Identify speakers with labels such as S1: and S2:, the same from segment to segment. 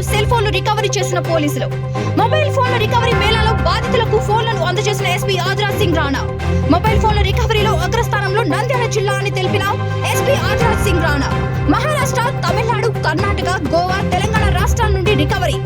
S1: ఆరు సెల్ ఫోన్లు రికవరీ చేసిన పోలీసులు. మొబైల్ ఫోన్ల రికవరీ మేళాలో బాధితులకు ఫోన్లను అందజేసిన ఎస్పీ ఆదిరాజ్ సింగ్ రాణా. మొబైల్ ఫోన్ల రికవరీలో అగ్రస్థానంలో నంద్యాల జిల్లా అని తెలిపిన ఎస్పీ ఆదిరాజ్ సింగ్ రాణా. మహారాష్ట్ర తమిళనాడు కర్ణాటక గోవా తెలంగాణ రాష్ట్రాల నుండి రికవరీ.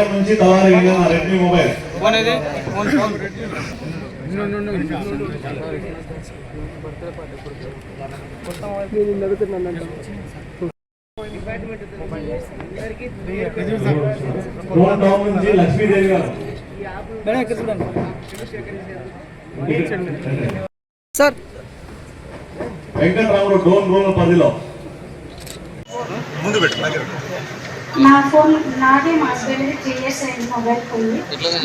S2: ఆన్లైన్ నుంచి తలారి వెళ్ళిన రెడ్మీ మొబైల్
S3: ఫోన్
S2: టౌన్ నుంచి లక్ష్మీదేవి గారు.
S3: సార్.
S2: వెంకటరాముడు డోన్ రూమ్ పరిధిలో.
S4: నా ఫోన్ నాదే మా హస్బెండ్ త్రీ ఇయర్స్ అయింది మొబైల్ పోయి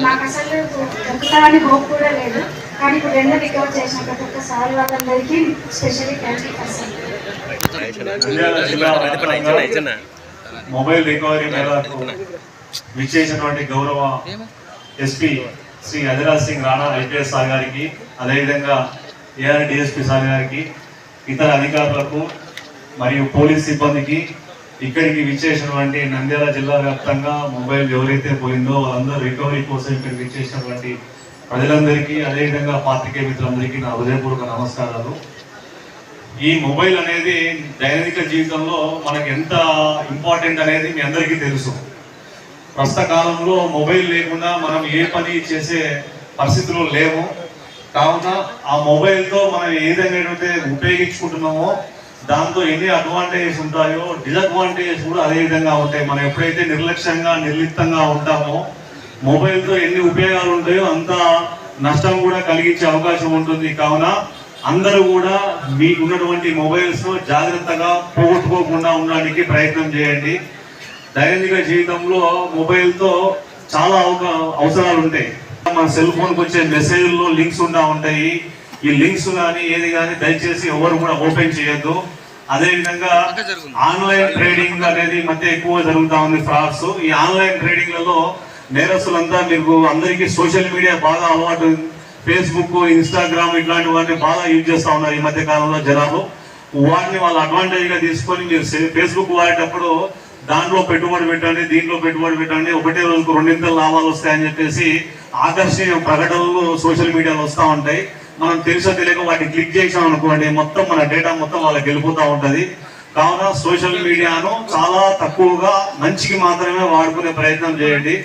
S4: నాకు అసలు దొరుకుతామని హోప్ కూడా లేదు. కానీ ఇప్పుడు రెండు రికవర్ చేసిన ప్రతి ఒక్క సార్ వాళ్ళందరికీ specially thank you
S2: mobile recovery మేళకు విచ్చేసినటువంటి గౌరవ SP Shri Adhiraj Singh Rana IPS sir గారికి అదేవిధంగా ఏఆర్ డిఎస్పీ సార్ గారికి ఇతర అధికారులకు మరియు పోలీస్ సిబ్బందికి ఇక్కడికి విచ్చేసినటువంటి నంద్యాల జిల్లా వ్యాప్తంగా మొబైల్ ఎవరైతే పోయిందో వాళ్ళందరూ రికవరీ కోసం ఇక్కడికి విచ్చేసినటువంటి ప్రజలందరికీ అదేవిధంగా పాత్రికేయ మిత్రులందరికీ నా హృదయపూర్వక నమస్కారాలు. ఈ మొబైల్ అనేది దైనందిక జీవితంలో మనకు ఎంత ఇంపార్టెంట్ అనేది మీ అందరికీ తెలుసు. ప్రస్తుత కాలంలో మొబైల్ లేకుండా మనం ఏ పని చేసే పరిస్థితుల్లో లేము. కావున ఆ మొబైల్తో మనం ఏదైనా ఉపయోగించుకుంటున్నామో దాంతో ఎన్ని అడ్వాంటేజెస్ ఉంటాయో డిసడ్వాంటేజెస్ కూడా అదే విధంగా ఉంటాయి. మనం ఎప్పుడైతే నిర్లక్ష్యంగా నిర్లిప్తంగా ఉంటామో మొబైల్తో ఎన్ని ఉపయోగాలు ఉంటాయో అంత నష్టం కూడా కలిగించే అవకాశం ఉంటుంది. కావున అందరూ కూడా మీకు ఉన్నటువంటి మొబైల్స్ జాగ్రత్తగా పోగొట్టుకోకుండా ఉండడానికి ప్రయత్నం చేయండి. దైనందిక జీవితంలో మొబైల్తో చాలా అవకా అవసరాలు ఉంటాయి. మన సెల్ ఫోన్కి వచ్చే మెసేజ్లో లింక్స్ ఉండా ఉంటాయి. ఈ లింక్స్ కానీ ఏది కానీ దయచేసి ఎవరు కూడా ఓపెన్ చేయొద్దు. అదే విధంగా ఆన్లైన్ ట్రేడింగ్ అనేది మధ్య ఎక్కువ జరుగుతా ఉంది ఫ్రాడ్స్. ఈ ఆన్లైన్ ట్రేడింగ్లలో నేరస్తులంతా మీకు అందరికీ సోషల్ మీడియా బాగా అలవాటు. ఫేస్బుక్ ఇన్స్టాగ్రామ్ ఇట్లాంటి వాటిని బాగా యూజ్ చేస్తా ఉన్నారు ఈ మధ్య కాలంలో జనాలు. వాటిని వాళ్ళ అడ్వాంటేజ్గా తీసుకొని మీరు ఫేస్బుక్ వాడేటప్పుడు దాంట్లో పెట్టుబడి పెట్టండి దీంట్లో పెట్టుబడి పెట్టండి ఒకటే రోజుకు రెండింతలు లాభాలు వస్తాయని చెప్పేసి ఆకర్షణీయ ప్రకటనలు సోషల్ మీడియాలో వస్తూ ఉంటాయి. మనం తెలుసో తెలియక వాటిని క్లిక్ చేసాం అనుకోండి మొత్తం మన డేటా మొత్తం వాళ్ళకి వెళ్ళిపోతూ ఉంటుంది. కావున సోషల్ మీడియాను చాలా తక్కువగా మంచికి మాత్రమే వాడుకునే ప్రయత్నం చేయండి.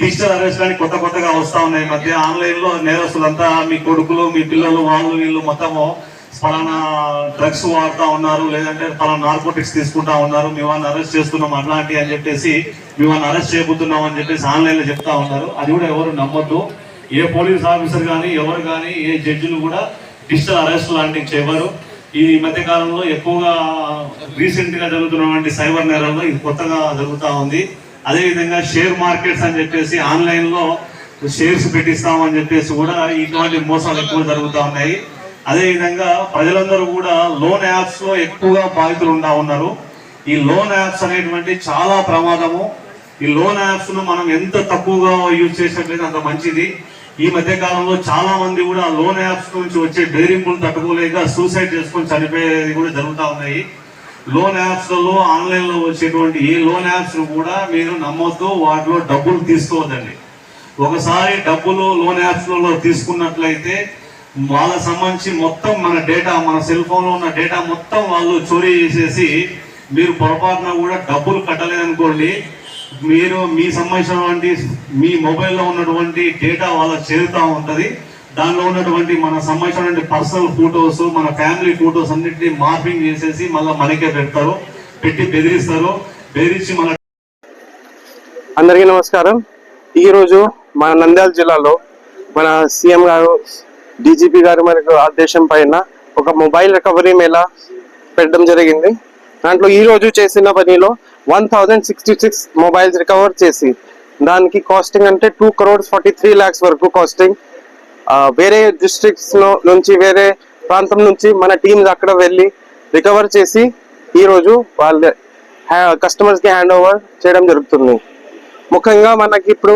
S2: డిజిటల్ అరెస్ట్ అని కొత్త కొత్తగా వస్తూ ఉన్నాయి మధ్య. ఆన్లైన్లో నేరస్తులంతా మీ కొడుకులు మీ పిల్లలు వాళ్ళు వీళ్ళు మొత్తము ఫలానా డ్రగ్స్ వాడుతూ ఉన్నారు లేదంటే ఫలానా నార్కోటిక్స్ తీసుకుంటా ఉన్నారు. మీ వాళ్ళని అరెస్ట్ చేస్తున్నాం అట్లాంటి అని చెప్పేసి మీ వాళ్ళని అరెస్ట్ చేయబోతున్నాం అని చెప్పేసి ఆన్లైన్లో చెప్తా ఉన్నారు. అది కూడా ఎవరు నమ్మొద్దు. ఏ పోలీస్ ఆఫీసర్ కానీ ఎవరు కానీ ఏ జడ్జిలు కూడా డిజిటల్ అరెస్ట్ లాంటివి చేయవారు ఈ మధ్య కాలంలో ఎక్కువగా రీసెంట్గా జరుగుతున్నటువంటి సైబర్ నేరాల్లో ఇది కొత్తగా జరుగుతూ ఉంది. అదేవిధంగా షేర్ మార్కెట్స్ అని చెప్పేసి ఆన్లైన్లో షేర్స్ పెట్టిస్తామని చెప్పేసి కూడా ఇటువంటి మోసాలు ఎక్కువ జరుగుతూ ఉన్నాయి. అదేవిధంగా ప్రజలందరూ కూడా లోన్ యాప్స్లో ఎక్కువగా బాధితులు ఉండా ఉన్నారు. ఈ లోన్ యాప్స్ అనేటువంటి చాలా ప్రమాదము. ఈ లోన్ యాప్స్ను మనం ఎంత తక్కువగా యూజ్ చేసినట్లయితే అంత మంచిది. ఈ మధ్య కాలంలో చాలా మంది కూడా లోన్ యాప్స్ నుంచి వచ్చే బెదిరింపులు తట్టుకోలేక సూసైడ్ చేసుకొని చనిపోయేది కూడా జరుగుతూ ఉన్నాయి. లోన్ యాప్స్లలో ఆన్లైన్లో వచ్చేటువంటి ఏ లోన్ యాప్స్ కూడా మీరు నమ్మొద్దు వాటిలో డబ్బులు తీసుకోవద్దండి. ఒకసారి డబ్బులు లోన్ యాప్స్లలో తీసుకున్నట్లయితే వాళ్ళకి సంబంధించి మొత్తం మన డేటా మన సెల్ ఫోన్లో ఉన్న డేటా మొత్తం వాళ్ళు చోరీ చేసేసి మీరు పొరపాటున కూడా డబ్బులు కట్టలేదనుకోండి మీరు మీ సంబంధించినటువంటి మీ మొబైల్లో ఉన్నటువంటి డేటా వాళ్ళకి చేరుతూ ఉంటుంది. దానిలో ఉన్నటువంటి మన సంబంధించినటువంటి పర్సనల్ ఫోటోస్ మన ఫ్యామిలీ ఫోటోస్ అన్నింటినీ మార్పింగ్ చేసేసి మళ్ళీ మనకే పెడతారు. పెట్టి బెదిరిస్తారు. బెదిరించి మన
S5: అందరికీ నమస్కారం. ఈరోజు మన నంద్యాల జిల్లాలో మన సీఎం గారు డీజీపీ గారు మనకు ఆదేశం పైన ఒక మొబైల్ రికవరీ మేళా పెట్టడం జరిగింది. దాంట్లో ఈరోజు చేసిన పనిలో one thousand sixty six mobiles recover చేసి దానికి కాస్టింగ్ అంటే two crores forty three lakhs వరకు కాస్టింగ్ వేరే డిస్ట్రిక్ట్స్ నుంచి వేరే ప్రాంతం నుంచి మన టీమ్స్ అక్కడ వెళ్ళి రికవర్ చేసి ఈరోజు వాళ్ళ
S6: కస్టమర్స్కి హ్యాండ్ ఓవర్ చేయడం జరుగుతుంది. ముఖ్యంగా మనకి ఇప్పుడు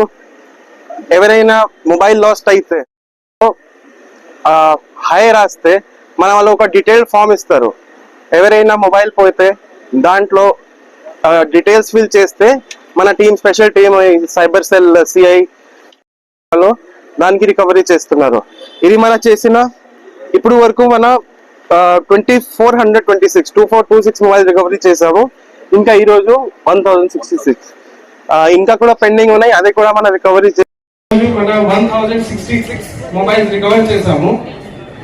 S6: ఎవరైనా మొబైల్ లాస్ట్ అయితే హై రాస్తే మన వాళ్ళు ఒక డీటెయిల్ ఫామ్ ఇస్తారు. ఎవరైనా మొబైల్ పోతే దాంట్లో డీటెయిల్స్ ఫిల్ చేస్తే మన team special team cyber cell CI లో దానికి రికవరీ చేస్తున్నారు. ఇది మన చేసిన ఇప్పుడు వరకు మన twenty four hundred twenty six two four two six mobile recovery చేసాము ఇంకా ఈ రోజు వన్ థౌసండ్ సిక్స్టీ సిక్స్ ఇంకా కూడా పెండింగ్ ఉన్నాయి అది కూడా మన రికవరీ
S5: మన one thousand sixty six mobiles recover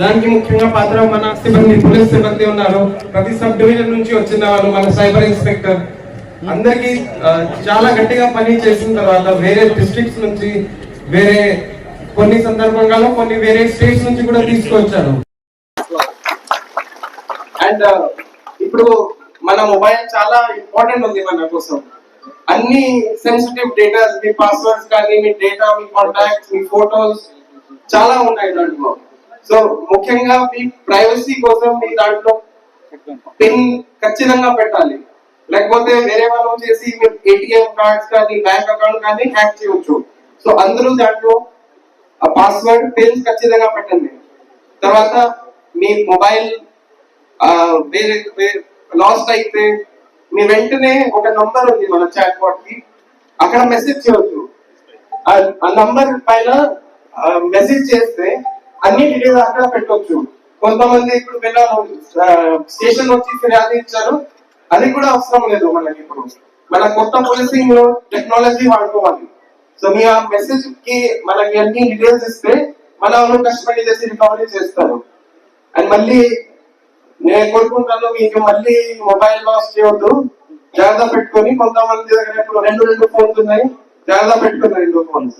S5: దానికి ముఖ్యంగా పాత్ర మన సిబ్బంది పోలీస్ సిబ్బంది ఉన్నారు. ప్రతి సబ్ డివిజన్ నుంచి వచ్చిన వాళ్ళు మన సైబర్ ఇన్స్పెక్టర్ అందరికి చాలా గట్టిగా పని చేసిన తర్వాత వేరే డిస్ట్రిక్ట్స్ నుంచి వేరే కొన్ని సందర్భంగాలో కొన్ని వేరే స్టేట్స్ నుంచి కూడా తీసుకొచ్చారు అండ్ ఇప్పుడు మన మొబైల్ చాలా ఇంపార్టెంట్ ఉంది మన కోసం. అన్ని సెన్సిటివ్ డేటా మీ పాస్వర్డ్స్ కానీ మీ డేటా మీ కాంటాక్ట్స్ మీ ఫోటోస్ చాలా ఉన్నాయి దాంట్లో. సో ముఖ్యంగా మీ ప్రైవసీ కోసం మీ దాంట్లో పిన్ ఖచ్చితంగా పెట్టాలి. లేకపోతే వేరే వాళ్ళు చేసి ఏటీఎం కార్డ్స్ కానీ బ్యాంక్ అకౌంట్ కానీ హ్యాక్ చేయవచ్చు సో అందరూ దాంట్లో ఆ పాస్వర్డ్ పిన్స్ ఖచ్చితంగా పెట్టండి. తర్వాత మీ మొబైల్ ఆ, వేరే లాస్ట్ అయితే మీ వెంటనే ఒక నంబర్ ఉంది మన చాట్ బాట్కి. అక్కడ మెసేజ్ చేయవచ్చు ఆ- ఆ నంబర్ పైన మెసేజ్ చేస్తే అన్ని డీటెయిల్స్ అక్కడ పెట్టవచ్చు కొంతమంది ఇప్పుడు వెళ్ళాను స్టేషన్ వచ్చి ఫిర్యాదు ఇచ్చారు. అది కూడా అవసరం లేదు మనకి ఇప్పుడు. మన కొత్త పోలీసింగ్లో టెక్నాలజీ వాడుకోవాలి. సో మీ ఆ మెసేజ్కి మనకి అన్ని డీటెయిల్స్ ఇస్తే మన వాళ్ళు కష్టపడి చేసి రికవరీ చేస్తారు. అండ్ మళ్ళీ నేను కోరుకుంటాను మీకు మళ్ళీ మొబైల్ లాస్ చేయవద్దు జాగ్రత్త పెట్టుకొని కొంతమంది దగ్గర ఇప్పుడు రెండు రెండు ఫోన్స్ ఉన్నాయి. జాగ్రత్త పెట్టుకుని రెండు ఫోన్స్